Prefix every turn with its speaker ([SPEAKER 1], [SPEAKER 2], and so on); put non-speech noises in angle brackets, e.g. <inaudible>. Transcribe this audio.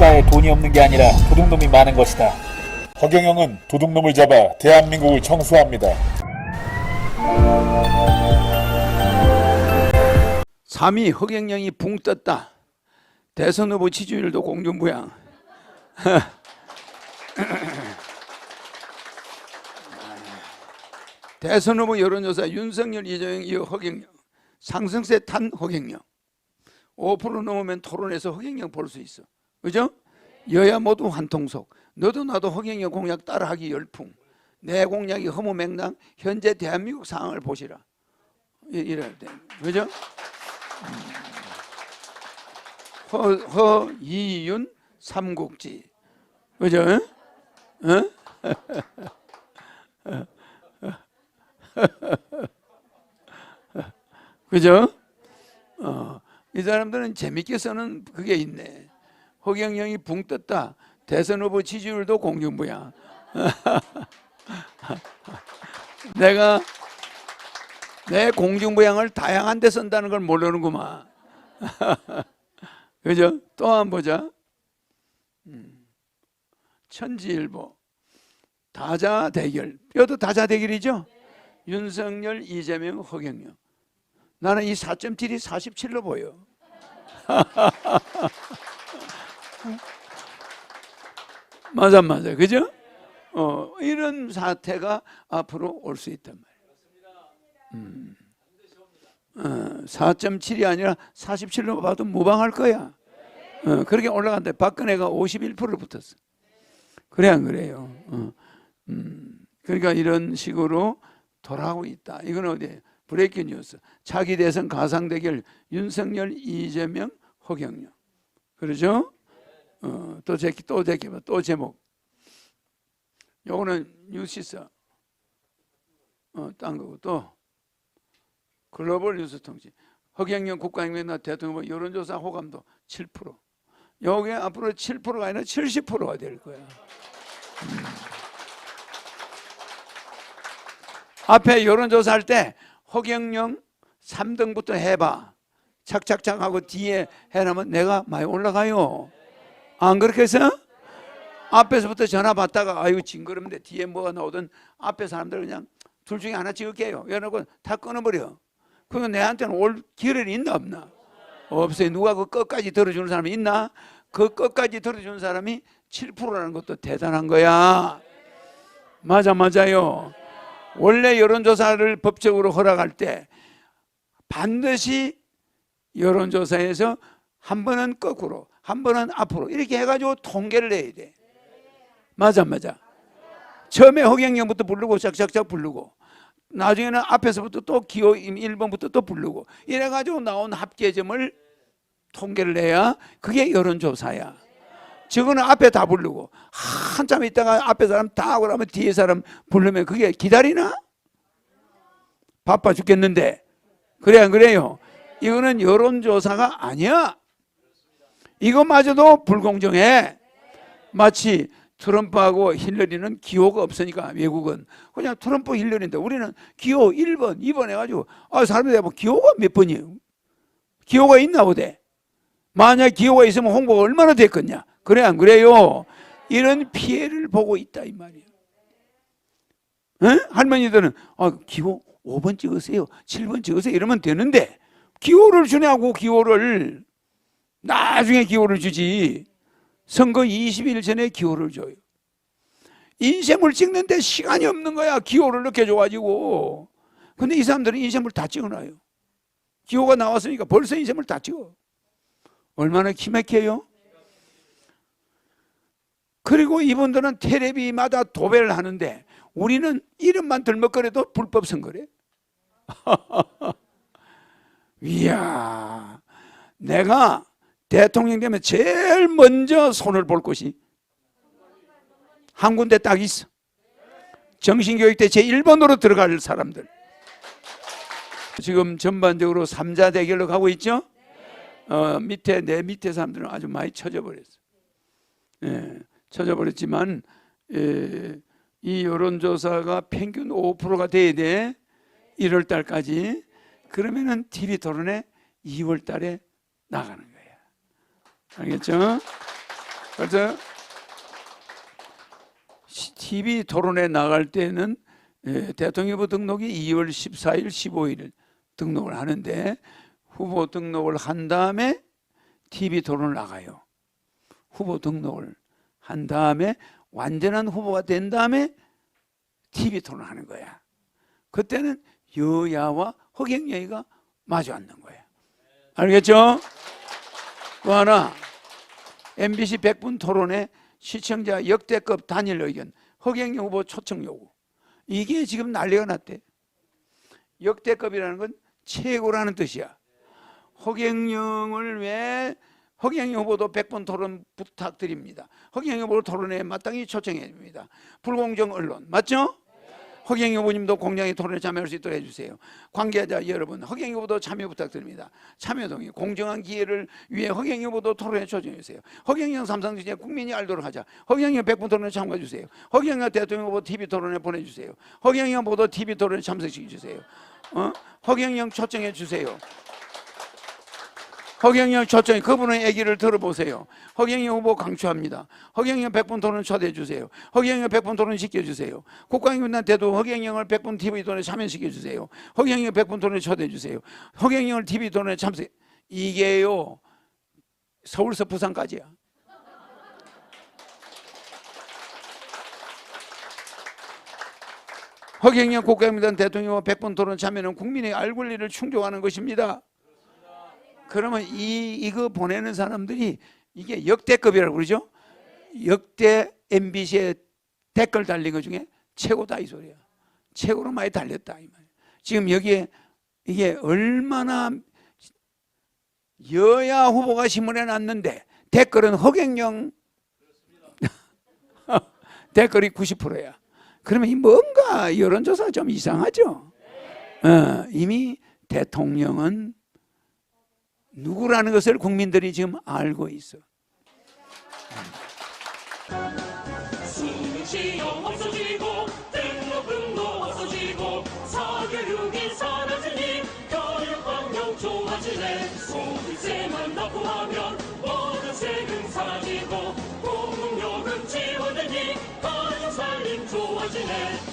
[SPEAKER 1] 국가에 돈이 없는 게 아니라 도둑놈이 많은 것이다. 허경영은 도둑놈을 잡아 대한민국을 청소합니다.
[SPEAKER 2] 3위 허경영이 붕 떴다. 대선 후보 지지율도 공중부양. <laughs> 대선 후보 여론조사 윤석열, 이재명, 이어 허경영. 상승세 탄 허경영. 5% 넘으면 토론에서 허경영 볼 수 있어. 그죠? 여야 모두 한통속. 너도 나도 허경영 공약 따라하기 열풍. 내 공약이 허무 맹랑. 현재 대한민국 상황을 보시라. 이- 이래야 돼. 그죠? 허, 허, 이윤, 삼국지. 그죠? 어? <laughs> 그죠? 어, 이 사람들은 재밌게 쓰는 그게 있네. 허경영이 붕 떴다. 대선 후보 지지율도 공중부양. <laughs> 내가 내 공중부양을 다양한 데 쓴다는 걸 모르는구만. <laughs> 그죠? 또한번 보자. 음. 천지일보 다자 대결. 뼈도 다자 대결이죠? 윤석열, 이재명, 허경영. 나는 이 4.7이 47로 보여. <laughs> 맞아, 맞아. 그죠? 어, 이런 사태가 앞으로 올 수 있단 말이야. 4.7이 아니라 47로 봐도 무방할 거야. 어, 그렇게 올라간다. 박근혜가 51%를 붙었어. 그래 안 그래요? 어, 음, 그러니까 이런 식으로 돌아가고 있다. 이건 어디 브레이킹 뉴스. 차기 대선 가상 대결 윤석열, 이재명, 허경영. 그러죠? 어, 또 제키 또 제키 또 제목. 요거는 뉴시스. 어, 딴 거고 또 글로벌 뉴스 통신. 허경영 국가행명나 대통령 여론조사 호감도 7%. 여기 앞으로 7%가 아니라 70%가 될 거야. 음. 앞에 여론조사 할 때 허경영 3등부터 해봐. 착착착 하고 뒤에 해놓으면 내가 많이 올라가요. 안 그렇게 해서? 앞에서부터 전화 받다가 아유 징그럽는데 뒤에 뭐가 나오든 앞에 사람들 그냥 둘 중에 하나 찍을게요. 이러고 다 끊어버려. 그러면 내한테는 올 기회이 있나 없나? 없어요. 누가 그 끝까지 들어주는 사람이 있나? 그 끝까지 들어주는 사람이 7%라는 것도 대단한 거야. 맞아, 맞아요. 원래 여론조사를 법적으로 허락할 때 반드시 여론조사에서 한 번은 거꾸로, 한 번은 앞으로 이렇게 해가지고 통계를 내야 돼. 맞아, 맞아. 처음에 허경영부터 부르고 짝짝짝 부르고 나중에는 앞에서부터 또 기호 1번부터 또 부르고 이래가지고 나온 합계점을 통계를 내야 그게 여론조사야. 저거는 앞에 다 부르고 한참 있다가 앞에 사람 다 하고 나면 뒤에 사람 부르면 그게 기다리나? 바빠 죽겠는데. 그래 안 그래요? 이거는 여론조사가 아니야. 이것마저도 불공정해. 마치 트럼프하고 힐러리는 기호가 없으니까 외국은 그냥 트럼프 힐러리인데 우리는 기호 1번, 2번 해가지고 아 사람들이 뭐 기호가 몇 번이에요? 기호가 있나 보대. 만약 기호가 있으면 홍보가 얼마나 됐겠냐? 그래 안 그래요? 이런 피해를 보고 있다 이 말이에요. 에? 할머니들은 아, 기호 5번 찍으세요, 7번 찍으세요 이러면 되는데 기호를 주냐고 기호를 나중에 기호를 주지. 선거 20일 전에 기호를 줘요. 인쇄물 찍는데 시간이 없는 거야. 기호를 이렇게 줘가지고. 근데 이 사람들은 인쇄물 다 찍어놔요. 기호가 나왔으니까 벌써 인쇄물 다 찍어. 얼마나 기맥해요? 그리고 이분들은 테레비마다 도배를 하는데 우리는 이름만 들먹거려도 불법 선거래. <laughs> 이야, 내가 대통령 되면 제일 먼저 손을 볼 곳이 한 군데 딱 있어. 정신교육 때 제1번으로 들어갈 사람들. 지금 전반적으로 삼자 대결로 가고 있죠? 어, 밑에, 내 밑에 사람들은 아주 많이 쳐져버렸어. 예, 쳐져버렸지만, 예, 이 여론조사가 평균 5%가 돼야 돼. 1월 달까지. 그러면은 TV 토론에 2월 달에 나가는 거야. 알겠죠? 그래서 TV 토론에 나갈 때는 예, 대통령 후보 등록이 2월 14일, 15일 등록을 하는데 후보 등록을 한 다음에 TV 토론을 나가요. 후보 등록을 한 다음에 완전한 후보가 된 다음에 TV 토론을 하는 거야. 그때는 여야와 허경영이가 마주 앉는 거야. 알겠죠? 또 하나 MBC 100분 토론에 시청자 역대급 단일 의견 허경영 후보 초청 요구 이게 지금 난리가 났대. 역대급이라는 건 최고라는 뜻이야. 허경영을 왜 허경영 후보도 100번 토론 부탁드립니다. 허경영 후보 토론에 마땅히 초청해 줍니다. 불공정 언론 맞죠? 허경영 후보님도 공정의 토론에 참여할 수 있도록 해주세요. 관계자 여러분, 허경영 후보도 참여 부탁드립니다. 참여 동의, 공정한 기회를 위해 허경영 후보도 토론에 초청해 주세요. 허경영 삼성지대 국민이 알도록 하자. 허경영 100분 토론에 참가해 주세요. 허경영 대통령 후보 TV 토론에 보내주세요. 허경영 후보도 TV 토론에 참석시켜 주세요. 어? 허경영 초청해 주세요. 허경영 초청해 그분의 얘기를 들어보세요. 허경영 후보 강추합니다. 허경영 100분 토론 초대해 주세요. 허경영 100분 토론 시켜 주세요. 국가인민한테도 허경영을 100분 TV 토론에 참여시켜 주세요. 허경영 100분 토론에 초대해 주세요. 허경영을 TV 토론에 참석 이게요 서울서 부산까지야. 허경영 국가인민당 대통령 100분 토론 참여는 국민의 알 권리를 충족하는 것입니다. 그러면 이 이거 보내는 사람들이 이게 역대급이라고 그러죠? 역대 MBC에 댓글 달린 것 중에 최고다 이 소리야. 최고로 많이 달렸다 이 말. 지금 여기에 이게 얼마나 여야 후보가 신문에 났는데 댓글은 허경영 <laughs> 댓글이 90%야. 그러면 이 뭔가 여론조사 좀 이상하죠. 어, 이미 대통령은 누구라는 것을 국민들이 지금 알고 있어. 좋아지네